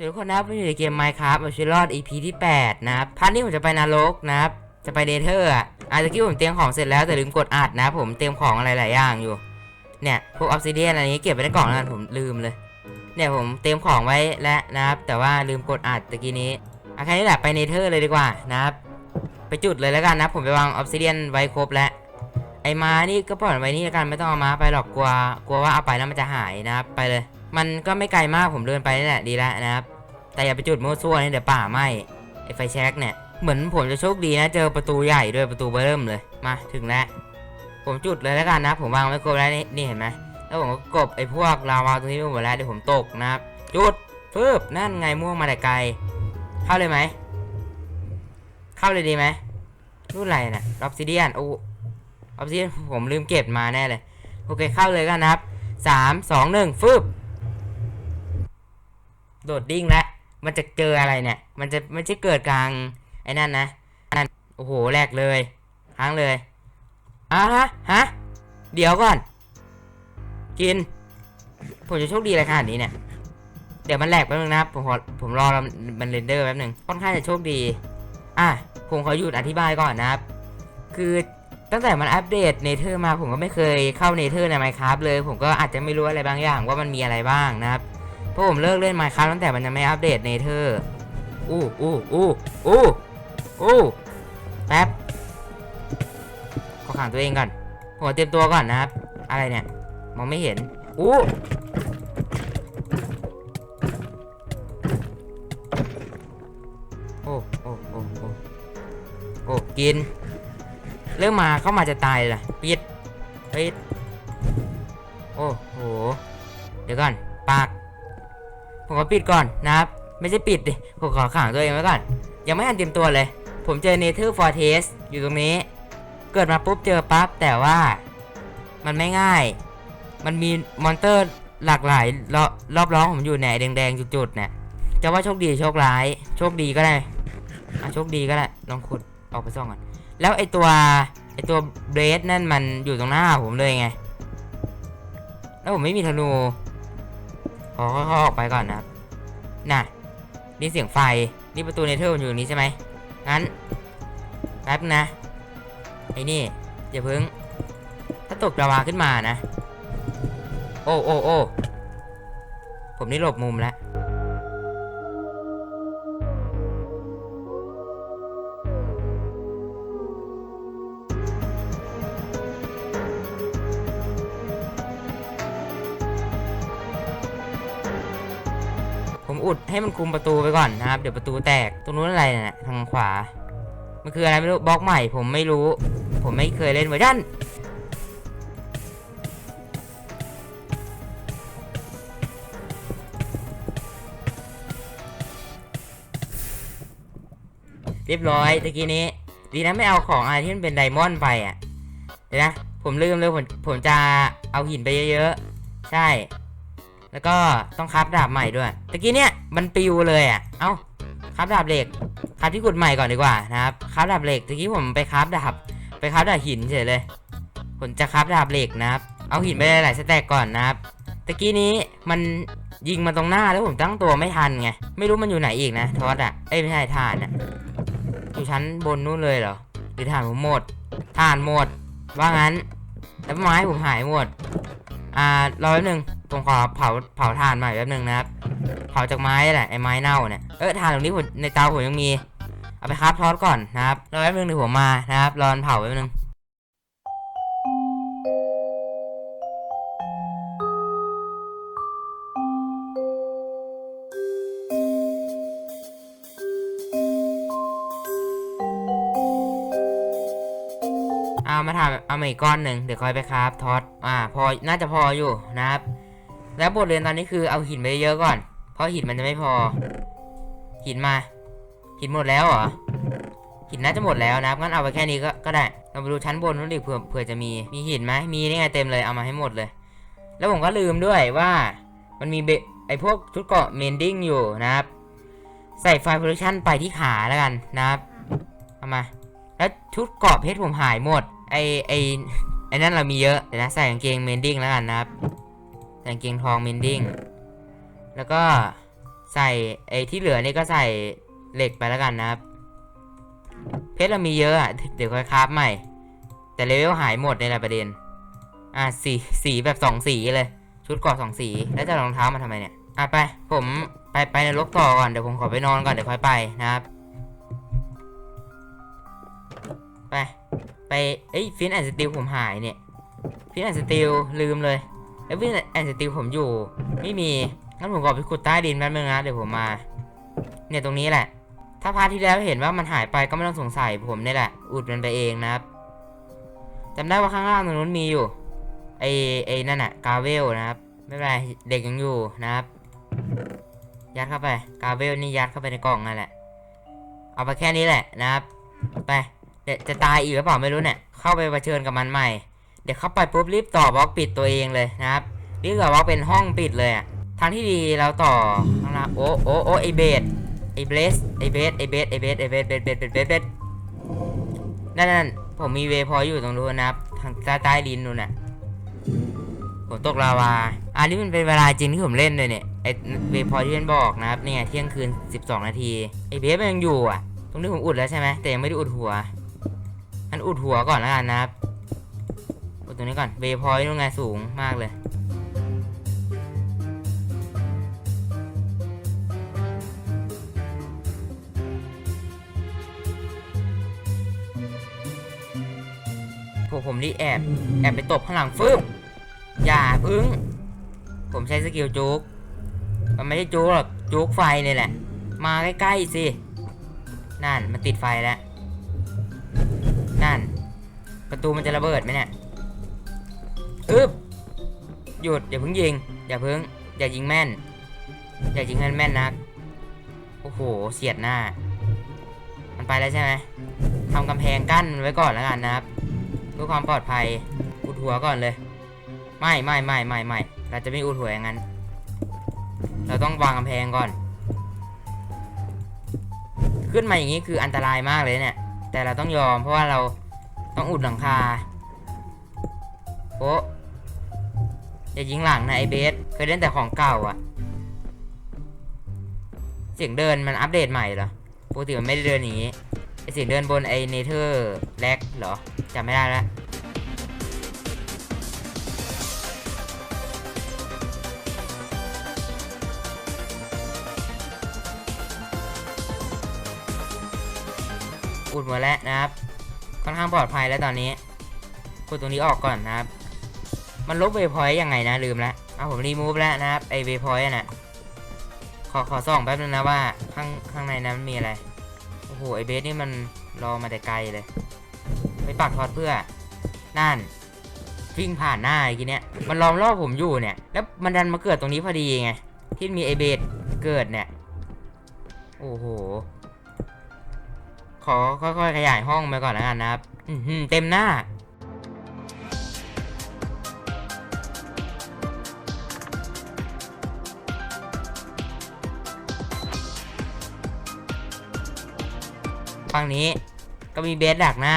สวัสดีทุกคนนะครับผมอยู่ในเกม Minecraft เอาชีวิตรอด EP ที่ 8 นะครับพาร์ทนี้ผมจะไปนรกนะครับ จะไปเดเธอร์อะอาจจะคิดผมเตรียมของเสร็จแล้วแต่ลืมกดอัดนะผมเตรียมของอะไรหลายอย่างอยู่ เนี่ยพวกออฟซิเดียนอะไรนี้เก็บไว้ในกล่องแล้วกันผมลืมเลย เนี่ยผมเตรียมของไว้แล้วนะครับ แต่ว่าลืมกดอัดตะกี้นี้อะแค่นี้แหละไปเนเธอร์เลยดีกว่านะครับ ไปจุดเลยแล้วกันนะผมไปวางออฟซิเดียนไว้ครบแล้วไอ้ม้านี่ก็ปล่อยไว้นี่แล้วกันไม่ต้องเอาม้าไปหรอกกลัวกลัวว่าเอาไปแล้วมันจะหายนะครับไปเลย มันก็ไม่ไกลมากผมเดินไปนี่แหละดีแล้วนะครับ แต่อย่าไปจุดมั่วซั่วนี่เดี๋ยวป่าไหมไอ้ไฟแช็กเนี่ย เหมือนผมจะโชคดีนะ เจอประตูใหญ่ด้วยประตูเบิ่มเลย มาถึงแล้ว ผมจุดเลยแล้วกันนะ ผมวางไว้ครบแล้วนี่นี่เห็นไหมแล้วผมก็กบไอ้พวกลาวาตรงนี้ไปหมดแล้วเดี๋ยวผมตกนะครับ จุดฟืบนั่นไงม่วงมาแต่ไกล เข้าเลยไหม เข้าเลยดีไหมรุ่นอะไรน่ะออฟซิเดียนโอ้ออฟซิเดียนผมลืมเก็บมาแน่เลย โอเคเข้าเลยกันนะครับสามสองหนึ่งฟืบ โดดดิ้งแล้วมันจะเจออะไรเนี่ย มันจะไม่ใช่เกิดกลาง ไอ้นั่นนะนั่นโอ้โหแรกเลยค้างเลยอะฮะฮะเดี๋ยวก่อน กิน ผมจะโชคดีอะไรขนาดนี้เนี่ย เดี๋ยวมันแหลกแป๊บนึงนะครับ ผมขอผมรอมันเรนเดอร์แป๊บนึงค่อนข้างจะโชคดี อะผมขอหยุดอธิบายก่อนนะครับ คือตั้งแต่มันอัปเดตเนเธอร์มาผมก็ไม่เคยเข้าเนเธอร์ใน Minecraft เลย ผมก็อาจจะไม่รู้อะไรบางอย่างว่ามันมีอะไรบ้างนะครับ เพราะผมเลิกเล่น Minecraft ตั้งแต่มันยังไม่อัปเดตเนเธอร์อู้อู้อู้อู้อู้แป๊บขอขังตัวเองก่อนผมเตรียมตัวก่อนนะครับ อะไรเนี่ย มองไม่เห็น อู้โอ้โอ้โอ้โอ้โอ้กิน เริ่มมาเข้ามาจะตายเลยล่ะปิดปิดโอ้โห เดี๋ยวก่อน ปาก ผมขอปิดก่อนนะครับ ไม่ใช่ปิดดิ ผมขอขังตัวเองไว้ก่อน ยังไม่ทันเตรียมตัวเลย ผมเจอเนเธอร์ฟอร์เทสอยู่ตรงนี้ เกิดมาปุ๊บเจอปั๊บ แต่ว่ามันไม่ง่าย มันมีมอนเตอร์หลากหลายรอบรอบร้องผมอยู่ไหนแดงๆจุดๆเนี่ยจะว่าโชคดีโชคร้าย โชคดีก็ได้อะโชคดีก็ได้ ลองขุดออกไปซ่องก่อน แล้วไอตัวไอตัวเบรดนั่นมันอยู่ตรงหน้าผมเลยไง แล้วผมไม่มีธนูขอเขาออกไปก่อนนะครับ น่ะ นี่เสียงไฟ นี่ประตูเนเธอร์มันอยู่ตรงนี้ใช่ไหมงั้น แป๊บนะ ไอ้นี่อย่าเพิ่ง ถ้าตกระวาขึ้นมานะ โอ้โอ้โอ้ผมนี่หลบมุมแล้ว อุดให้มันคุมประตูไปก่อนนะครับ เดี๋ยวประตูแตก ตรงนู้นอะไรเนี่ยทางขวา มันคืออะไรไม่รู้บล็อกใหม่ ผมไม่รู้ ผมไม่เคยเล่นเวอร์ชันเรียบร้อยตะกี้นี้ ดีนะไม่เอาของอะไรที่มันเป็นไดมอนด์ไปอะ เดี๋ยวนะ ผมลืมเลยผมผมจะเอาหินไปเยอะๆ ใช่ แล้วก็ต้องคราฟดาบใหม่ด้วย ตะกี้เนี่ย มันปิวเลยอะ เอ้าคราฟดาบเหล็กคราฟที่ขุดใหม่ก่อนดีกว่านะครับคราฟดาบเหล็กตะกี้ผมไปคราฟดาบไปคราฟดาบหินเฉยเลย ผมจะคราฟดาบเหล็กนะครับ เอาหินไปหลายสแต็กก่อนนะครับตะกี้นี้มันยิงมาตรงหน้าแล้วผมตั้งตัวไม่ทันไง ไม่รู้มันอยู่ไหนอีกนะทอสอะ เอ้ยไม่ใช่ถ่านอะ อยู่ชั้นบนนู่นเลยเหรอ หรือถ่านผมหมดถ่านหมด ว่างั้น แล้วไม้ผมหายหมด อ่ารอแป๊บนึง ผมขอเผาเผาถ่านใหม่แป๊บนึงนะครับเผาจากไม้แหละไอ้ไม้เน่าเนี่ยเออถ่านตรงนี้ผมในเตาผมยังมีเอาไปคราฟทอสก่อนนะครับรอแป๊บนึงเดี๋ยวผมมานะครับรอนเผาแป๊บนึงเอามาทำเอามาอีกก้อนหนึ่งเดี๋ยวค่อยไปคราฟทอสอ่าพอน่าจะพออยู่นะครับ แล้วบทเรียนตอนนี้คือเอาหินไปเยอะก่อน เพราะหินมันจะไม่พอ หินมา หินหมดแล้วเหรอ หินน่าจะหมดแล้วนะงั้นเอาไปแค่นี้ก็ก็ได้ เราไปดูชั้นบนนู้นดิเผื่อเผื่อจะมี มีหินไหมมีนี่ไงเต็มเลย เอามาให้หมดเลย แล้วผมก็ลืมด้วยว่า มันมีเบไอพวกชุดเกาะเมนดิ้งอยู่นะครับ ใส่ไฟโปรดักชันไปที่ขาแล้วกันนะครับ เอามา แล้วชุดเกาะเพชรผมหายหมด ไอไอไอนั่นเรามีเยอะเดี๋ยวนะใส่กางเกงเมนดิ้งแล้วกันนะครับางเกงทองเมนดิ้งแล้วก็ใส่ไอ้ที่เหลือนี่ก็ใส่เหล็กไปแล้วกันนะครับ เพชรเรามีเยอะอะเดี๋ยวค่อยคราฟใหม่ แต่เลเวลหายหมดในแหละประเด็น อะสีสีแบบสองสีเลย ชุดเกราะสองสี แล้วจะรองเท้ามาทำไมเนี่ย อะไป ผมไปไปในรกต่อก่อน เดี๋ยวผมขอไปนอนก่อนเดี๋ยวค่อยไปนะครับ ไป ไป เอ้ยฟินแอนด์สติลผมหายเนี่ยฟินแอนด์สติลลืมเลย แล้วฟินแอนสติลผมอยู่ ไม่มี งั้นผมขอไปขุดใต้ดินแป๊บนึงนะ เดี๋ยวผมมา เนี่ยตรงนี้แหละ ถ้าพาร์ทที่แล้วเห็นว่ามันหายไปก็ไม่ต้องสงสัยผมนี่แหละ อุดมันไปเองนะครับจำได้ว่าข้างล่างตรงนู้นมีอยู่ ไอไอนั่นอะกาเวลนะครับ ไม่เป็นไร เด็กยังอยู่นะครับ ยัดเข้าไป กาเวลนี่ยัดเข้าไปในกล่องนั่นแหละ เอาไปแค่นี้แหละนะครับ ไปเดี๋ยวจะตายอีกหรือเปล่าไม่รู้เนี่ย เข้าไปเผชิญกับมันใหม่ เดี๋ยวเข้าไปปุ๊บรีบต่อบล็อกปิดตัวเองเลยนะครับรีบต่อบล็อกเป็นห้องปิดเลยอะทางที่ดีเราต่อข้างล่างโอ้โอ้โอ้ไอเบสไอเบสไอเบสไอเบสไอเบสไอเบสเบสเบสเบสเบสเบสนั่นนั่นผมมีเวพออยู่ตรงนู้นนะครับทางใต้ใต้ดินนู่นน่ะผมตกลาวาอันนี้มันเป็นเวลาจริงที่ผมเล่นเลยเนี่ยไอเวพอที่มันบอกนะครับเนี่ไงเที่ยงคืน 12 นาทีไอเบสมันยังอยู่อะ ตรงนี้ผมอุดแล้วใช่ไหมแต่ยังไม่ได้อุดหัวอันอุดหัวก่อนแล้วกันนะครับ ดตรงนี้ก่อนเวพอยต์นู่นไงสูงมากเลยพวกผมนี่แอบแอบไปตบข้างหลังฟึบอย่าพึ่ง ผมใช้สกิลจุกมันไม่ได้จุกหรอกจุกไฟนี่แหละ มาใกล้ๆสิ นั่นมันติดไฟแล้ว นั่น ประตูมันจะระเบิดไหมเนี่ย อึบหยุดอย่าเพิ่งยิง อย่าเพิ่ง อย่ายิงแม่น อย่ายิงแม่นแม่นนัก โอ้โห เสียดหน้า มันไปแล้วใช่ไหมทำกำแพงกั้นมันไว้ก่อนแล้วกันนะครับเพื่อความปลอดภัย อุดหัวก่อนเลย ไม่ไม่ไม่ไม่ไม่เราจะไม่อุดหัวอย่างนั้น เราต้องวางกำแพงก่อน ขึ้นมาอย่างนี้คืออันตรายมากเลยเนี่ย แต่เราต้องยอมเพราะว่าเราต้องอุดหลังคาโอ้ อย่ายิงหลังนะไอเบส เคยเล่นแต่ของเก่าอะเสียงเดินมันอัปเดตใหม่เหรอ ปกติมันไม่ได้เดินอย่างนี้ ไอเสียงเดินบนไอเนเธอร์แลกเหรอจำไม่ได้แล้วอุดหมดแล้วนะครับ ค่อนข้างปลอดภัยแล้วตอนนี้กดตรงนี้ออกก่อนนะครับ มันลบเวพอยต์ยังไงนะลืมล้วเอาผมรีมูฟแล้วนะครับไอเวพอยต์น่ะขอขอส่องแป๊บนึงนะว่าข้างข้างในนั้นมันมีอะไร โอ้โหไอเบสนี่มันรอมาแต่ไกลเลย ไปปักทอดเพื่อนั่นวิ่งผ่านหน้าไอ้ทีเนี้ยมันล้อมรอบผมอยู่เนี่ย แล้วมันดันมาเกิดตรงนี้พอดีไงที่มีไอเบสเกิดเนี่ย โอ้โห ขอค่อยๆขยายห้องไปก่อนแล้วกันนะครับอือหือเต็มหน้า ฝั่งนี้ก็มีเบสดักหน้า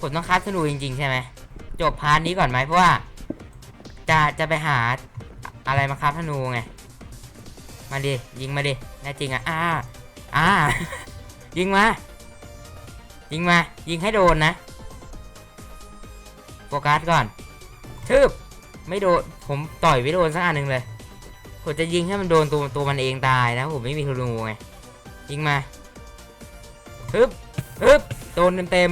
ผมต้องคัดธนูจริง ๆ ใช่ไหมจบพาร์ทนี้ก่อนไหมเพราะว่า จะจะไปหาอะไรมาคับธนูไง มาดิ ยิงมาดิแน่จริงอะอ่าอ่า ยิงมา ยิงมา ยิงให้โดนนะ โฟกัสก่อนทึบไม่โดน ผมต่อยไม่โดนสักอันหนึ่งเลย ผมจะยิงให้มันโดนตัวตัวมันเองตายนะผมไม่มีธนูไง ยิงมา ฮึบฮึบโดนเต็ม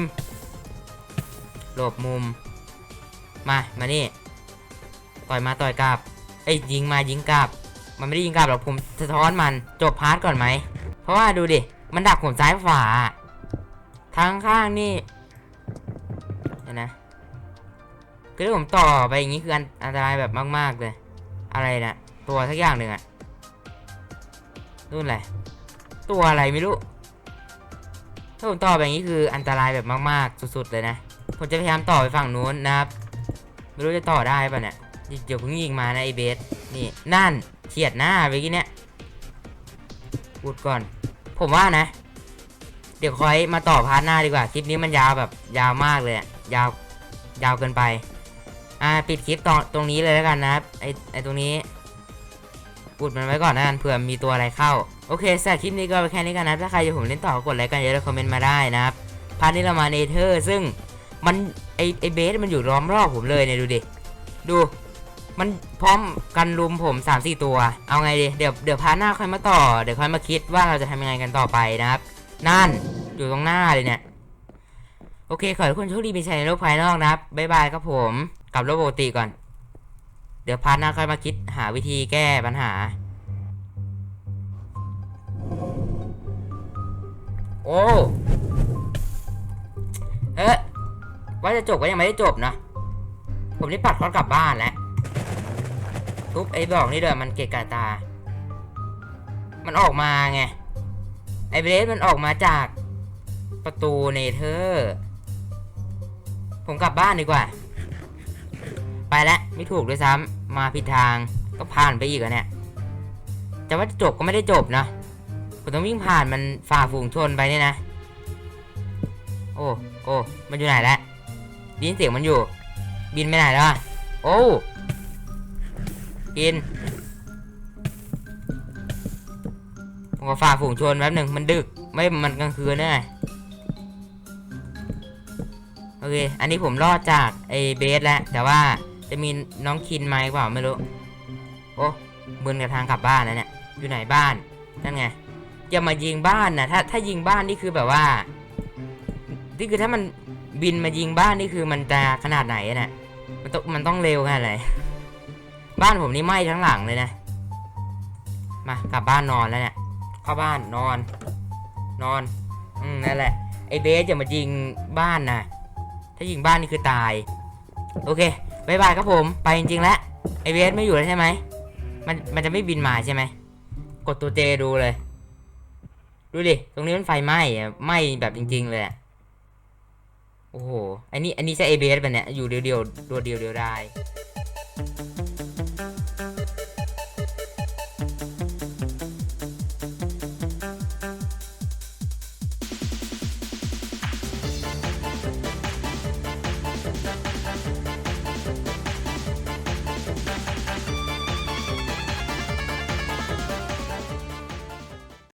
ๆหลบมุม มา มานี่ ต่อยมาต่อยกลับเอ้ยิงมายิงกลับ มันไม่ได้ยิงกลับหรอกผมสะท้อนมันจบพาร์ทก่อนไหม เพราะว่าดูดิ มันดักผมซ้ายขวาทั้งข้างนี่นะคือถ้าผมต่อไปอย่างนี้คืออันอันตรายแบบมากๆเลย อะไรนะตัวสักอย่างหนึ่งอะนู่นแหละตัวอะไรไม่รู้ ถ้าผมต่อไปอย่างนี้คืออันตรายแบบมากๆ สุดๆเลยนะ ผมจะพยายามต่อไปฝั่งนู้นนะครับ ไม่รู้จะต่อได้ป่ะเนี่ย เดี๋ยวเพิ่งยิงมานะไอเบส นี่ นั่นเฉียดหน้าไปกี้เนี่ยพูดก่อน ผมว่านะ เดี๋ยวคอยมาต่อพาร์ทหน้าดีกว่า คลิปนี้มันยาวแบบยาวมากเลยยาวยาวเกินไป อ่า ปิดคลิปตรงตรงนี้เลยแล้วกันนะครับ ไอไอตรงนี้อุดมันไว้ก่อนนะกันเผื่อมีตัวอะไรเข้า โอเคสำหรับคลิปนี้ก็ไปแค่นี้กันนะถ้าใครจะผมเล่นต่อกดไลค์กันเยอะแล้วคอมเมนต์มาได้นะครับพาร์ทนี้เรามาเนเธอร์ ซึ่งมันไอไอเบสมันอยู่ล้อมรอบผมเลยเนี่ยดูดิ ดู มันพร้อมกันรุมผม3 4ตัว เอาไงดี เดี๋ยวเดี๋ยวพาร์ทหน้าค่อยมาต่อ เดี๋ยวค่อยมาคิดว่าเราจะทำยังไงกันต่อไปนะครับ นั่น อยู่ตรงหน้าเลยเนี่ย โอเค ขอให้ทุกคนโชคดีมีชัยในโลกภายนอกนะครับบ๊ายบายครับผม กลับโลกปกติก่อน เดี๋ยวพาร์ทหน้าค่อยมาคิดหาวิธีแก้ปัญหา อ้ เอ๊ะว่าจะจบก็ยังไม่ได้จบนะ ผมนี่ปัดเขากลับบ้านแล้วทุบไอ้ดอกนี่เด้อมันเกะกะตา มันออกมาไง ไอ้เบรสมันออกมาจากประตูเนเธอร์ ผมกลับบ้านดีกว่า ไปแล้วไม่ถูกด้วยซ้ำมาผิดทางก็ผ่านไปอีกอะเนี่ย แต่ว่าจะจบก็ไม่ได้จบนะ ผมต้องวิ่งผ่านมันฝ่าฝูงชนไปเนี่ยนะ โอ้ โอ้ มันอยู่ไหนแล้วดินเสียงมันอยู่ บินไปไหนแล้วอะโอ้บิน ผมก็ฝ่าฝูงชนแป๊บหนึ่งมันดึก ไม่ มันกลางคืนแน่โอเค อันนี้ผมรอดจากไอ้เบสแล้ว แต่ว่าจะมีน้องคินไหมเปล่าไม่รู้ โอ้มึนกับทางกลับบ้านนะเนี่ย อยู่ไหนบ้าน นั่นไง อย่ามายิงบ้านนะถ้าถ้ายิงบ้านนี่คือแบบว่า นี่คือถ้ามันบินมายิงบ้านนี่คือมันจะขนาดไหนอะเนะมันต้องมันต้องเร็วขนาดไหนบ้านผมนี่ไหม้ทั้งหลังเลยนะ มากลับบ้านนอนแล้วเนี่ยเข้าบ้านนอน นอน อืมนั่นแหละไอเบสอย่ามายิงบ้านนะถ้ายิงบ้านนี่คือตาย โอเคบายบายครับผมไปจริงๆแล้วไอเบสไม่อยู่แล้วใช่ไหมมันมันจะไม่บินมาใช่ไหมกดตัวเจดูเลย ดูดิ ตรงนี้มันไฟไหม้อะไหม้แบบจริง ๆ เลยอะโอ้โห อันนี้ อันนี้ใช้เอเบสป่ะเนี่ย อยู่เดียวๆตัวเดียวเดียวได้